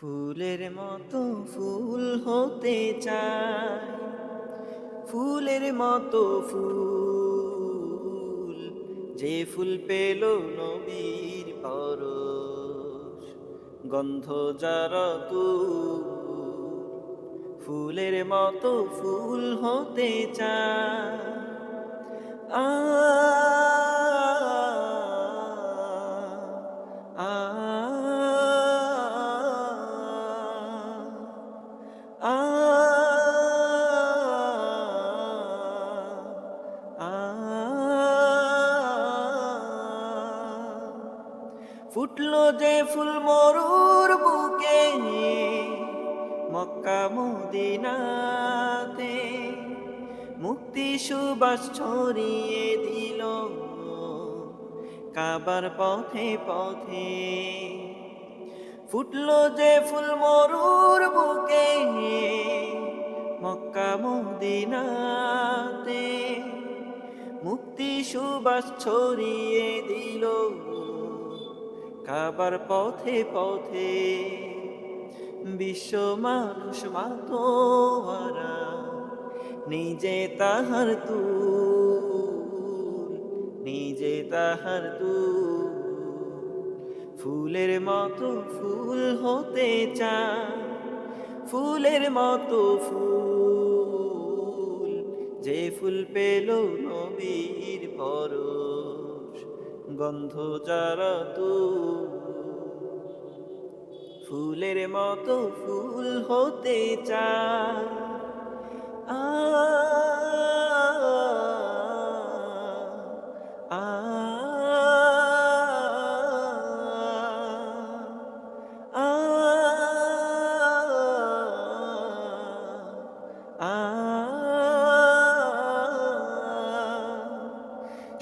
ফুলের মতো ফুল হতে চায়। ফুলের মতো ফুল যে ফুল পেল নবীর পরশ। গন্ধ যারা তু ফুলের মতো ফুল হতে চায়। আ ফুটলো যে ফুল মরুর বুকে মক্কা মদিনাতে। মুক্তি সুবাস ছড়িয়ে দিল কাবার পথে পথে। ফুটলো যে ফুল মরুর বুকে মক্কা মদিনাতে। মুক্তি সুবাস ছড়িয়ে দিল কাবার পথে পথে বিশ্ব মানুষ মাতোয়ারা, নিজে তাহার তু নিজে তাহার তু ফুলের মতো ফুল হতে চা ফুলের মতো ফুল, যে ফুল পেল নবীর পরশ। গন্ধ যারা তু ফুলের মতো ফুল হতে চা আ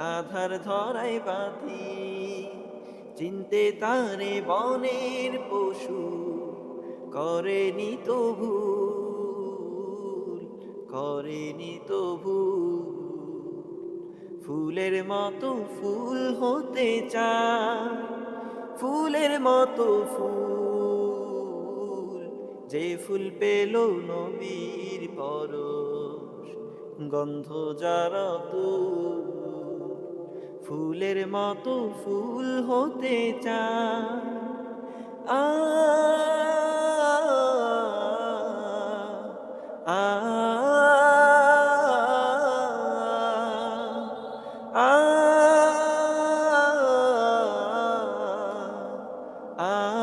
আধার ধরায় বাতি চিনতে তারে বনের পশু করেনি তো ভুল করেনি তো ভুল ফুলের মতো ফুল হতে চায়, ফুলের মতো ফুল। যে ফুল পেল নবীর পরশ, গন্ধ যারা তু ফুলের মতো ফুল হতে চায়। আ আ আ আ